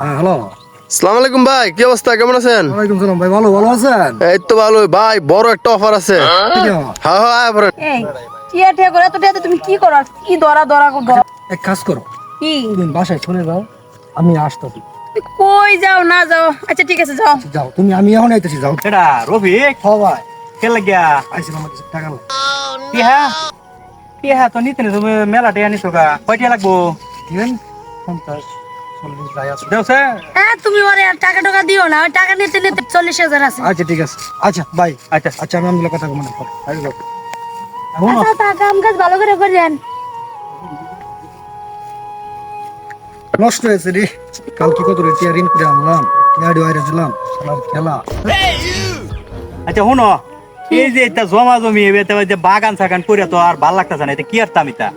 হ্যাঁ হ্যালো। সালাম আলাইকুম ভাই কি অবস্থা? কেমন আছেন? ওয়ালাইকুম সালাম ভাই ভালো ভালো আছেন? এই তো ভালো। ভাই বড় একটা অফার আছে। হ্যাঁ হ্যাঁ আয় পড়েন। এই টিয়া টিয়া করে এত টিয়াতে তুমি কি করো? কি দরা দরা করো? এক কাজ করো। কি? বাসায় শুনে যাও আমি আসতেছি কই যাও না যাও? আচ্ছা ঠিক আছে যাও। যাও তুমি আমি এখন আইতেছি যাও। এটা রফিক? হ ভাই। কে লাগিয়া? আইছিলাম আমার কিছু টাকা লাগবে। টিহা টিহা তো নিতে তুমি মেলা টিহা নিছো গা। কয় লাগবো? পঞ্চাশ চল্লিশ যাই আছে। দেও সে হ্যাঁ তুমি ওরে আর টাকা টাকা দিও না ওই টাকা নিতে নিতে চল্লিশ হাজার আছে। আচ্ছা ঠিক আছে। আচ্ছা ভাই। আচ্ছা। আচ্ছা আমি আমগুলো কথা মনে পড়ে। আগে যাও এখন আচ্ছা কাম কাজ ভালো করে করেন নষ্ট হয়েছে রে। কালকে কত রে? টিয়া ঋণ করে আনলাম। বাইরে দিলাম। খেলা। আচ্ছা শুনো। এই যে এটা জমা জমি যে বাগান সাগান করে তো আর ভালো লাগতেছে না এটা কি আর তামিতা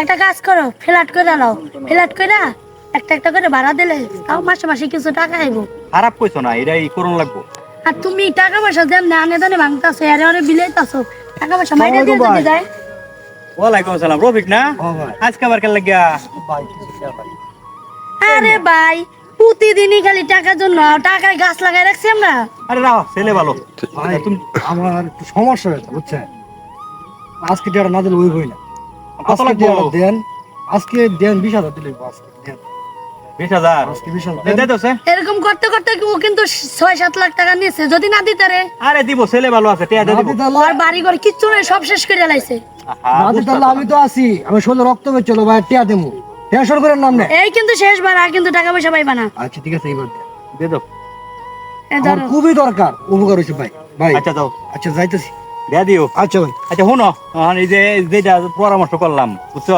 একটা কাজ করো ফ্ল্যাট করে নাও। ফ্ল্যাট করে একটা একটা করে ভাড়া দিলে তাও মাসে মাসে কিছু টাকা আইবো খারাপ কইছো না এটা এই করুন লাগবো। আর তুমি টাকা পয়সা দেন না আনে দানে ভাঙতাছো আরে আরে বিলাইতাছো। টাকা পয়সা মাইরে দিয়ে ভাই। যায় ওয়ালাইকুম আসসালাম রফিক না? আজকে আবার কে লাগিয়া? আরে ভাই প্রতিদিনই খালি টাকার জন্য টাকায় গাছ লাগাই রাখছি আমরা। আরে রাও ছেলে ভালো। ভাই তুমি আমার একটু সমস্যা হয়েছে বুঝছেন? আজকে টিয়াটা না দিলে ওই হই না। কত আজকে দেন আজকে দেন বিশ হাজার দিলে আজকে দেন। বিশ হাজার? আজকে বিশ হাজার। দে দেন। দেও সে। এরকম করতে করতে ও কিন্তু ছয় সাত লাখ টাকা নিয়েছে যদি না দিতে রে। আরে দিব ছেলে ভালো আছে টিয়া দিয়ে না দিব। দিতে পারলে- আর বাড়ি ঘর কিচ্ছু নেই সব শেষ করে লাইছে। আহা, না দিতে পারলে আমি তো আছি আমি শোলে রক্ত বেচলো ভাই টিয়া দেবো। টেনশন করেন নাম নেই এই কিন্তু শেষবার আর কিন্তু টাকা পয়সা পাইবা না। আচ্ছা ঠিক আছে এইবার দে দাও খুবই দরকার উপকার হয়েছে ভাই। ভাই আচ্ছা দাও। আচ্ছা যাইতেছি। দে দিও। আচ্ছা ভাই। আচ্ছা শুনো। এই যে যেটা পরামর্শ করলাম বুঝছ?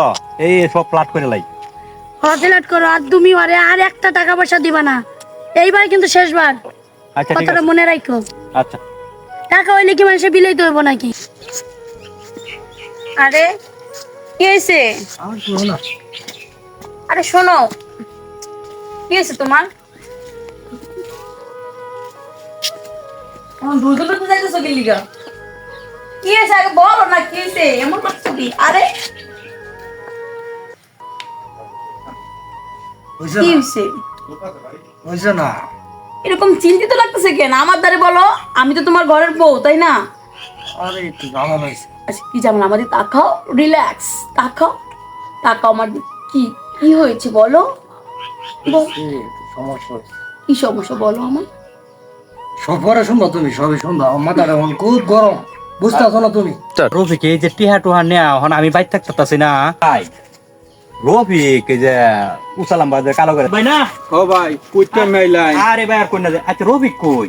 এই সব প্লাট করে লাই। ফ্ল্যাট করো আর তুমি আরে আর একটা টাকা পয়সা দিবা না। এইবার কিন্তু শেষবার। আচ্ছা কথাটা মনে রাখো। আচ্ছা। টাকা হইলে কি মানুষের বিলেই হইব নাকি? আরে কি হয়েছে শোনো আরে শোনো। কি হয়েছে তোমার? আমার তো যাইতেছো কি লিগা? কি হয়েছে? আগে বলো না কি হয়েছে? এমন করছ কি? আরে! কি হয়েছে? হয়েছে না? এরকম চিন্তিত লাগতেছে কেন? আমার দ্বারে বলো। আমি তো তোমার ঘরের বউ তাই না? আরে একটু ঝামেলা হয়েছে। আচ্ছা কি আমাদের তাকাও রিল্যাক্স তাকাও তাকাও আমার কি কি হয়েছে বলো? সমস্যা কি সমস্যা বলো আমার? সব পরে শুনবা তুমি সবই শুনবা। আমার মাথাটা খুব গরম। বুঝতে পারছ না তুমি? রফিক এই যে টিহা টুহা নেয়া এখন আমি বাইর থাকতেছি না। রফিক এই যে উসালাম বাজে কালো করে ভাই না? ও ভাই কইতে মেলাই আরে ভাই আর কই না আচ্ছা রফিক কই?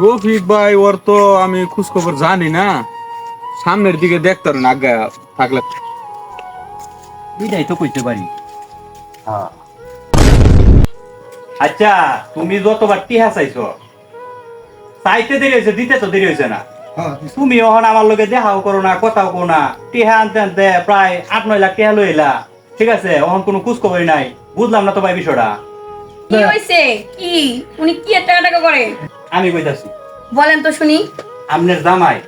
রফিক ভাই ওর তো আমি খোঁজ খবর জানি না। সামনের দিকে দেখতার না আগে থাকলে। এটাই তো কইতে পারি। আচ্ছা তুমি যতবার টিহা চাইছো চাইতে দেরি হয়েছে দিতে তো দেরি হয়েছে না। হ্যাঁ তুমি এখন আমার লগে দেখাও করো না কথাও করো না। টিহা আনতে আনতে প্রায় আট নয় লাখ টিহা লইলা ঠিক আছে এখন কোনো খোঁজ খবরই নাই। বুঝলাম না তো ভাই বিষয়টা। কি হয়েছে কি? উনি কি টাকা টাকা করে? আমি কইতাছি। বলেন তো শুনি। আপনার জামাই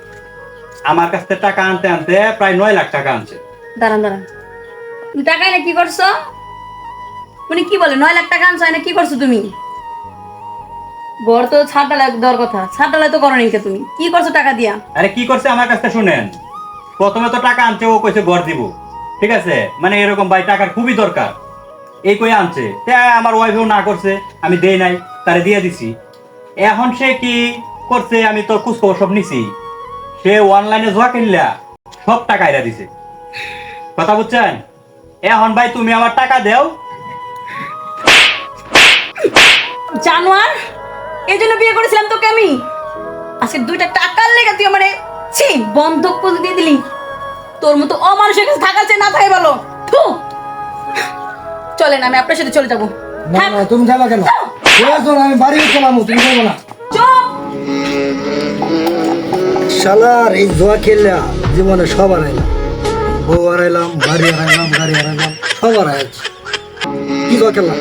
আমার কাছ থেকে টাকা আনতে আনতে প্রায় নয় লাখ টাকা আনছে। দাঁড়ান দাঁড়ান। টাকা এনে কি করছ? উনি কি বলে নয় লাখ টাকা আনছো এনে কি করছ তুমি? গড় তো দেওয়ার কথা। তো করো তুমি? কি করছ টাকা দিয়া? আরে কি করছে আমার কাছ শুনেন। প্রথমে তো টাকা আনছে ও কইছে ঘর দিব। ঠিক আছে? মানে এরকম ভাই টাকার খুবই দরকার। এই কই আনছে। তা আমার ওয়াইফেও না করছে আমি দেই নাই তারে দিয়ে দিছি। এখন সে কি করছে আমি তো খোঁজ খবর সব নিছি। সে অনলাইনে জোয়া কিনলা সব টাকা এরা দিছে। কথা বুঝছেন? এখন ভাই তুমি আমার টাকা দেও। জানোয়ার এই জন্য বিয়ে করেছিলাম তোকে আমি। আজকে দুইটা টাকার লেগে তুই আমারে ছি বন্ধক করে দিয়ে দিলি। তোর মতো অমানুষের কাছে থাকার চেয়ে না থাকে থু। চলেন আমি আপনার সাথে চলে যাব। না না তুমি যাবা কেন? আমি বাড়ি চলাম তুমি যাব না। শালার এই জোয়া খেললা জীবনে সব হারাইলাম। বউ হারাইলাম বাড়ি হারাইলাম গাড়ি হারাইলাম সব হারাইছি কি জোয়া খেললাম?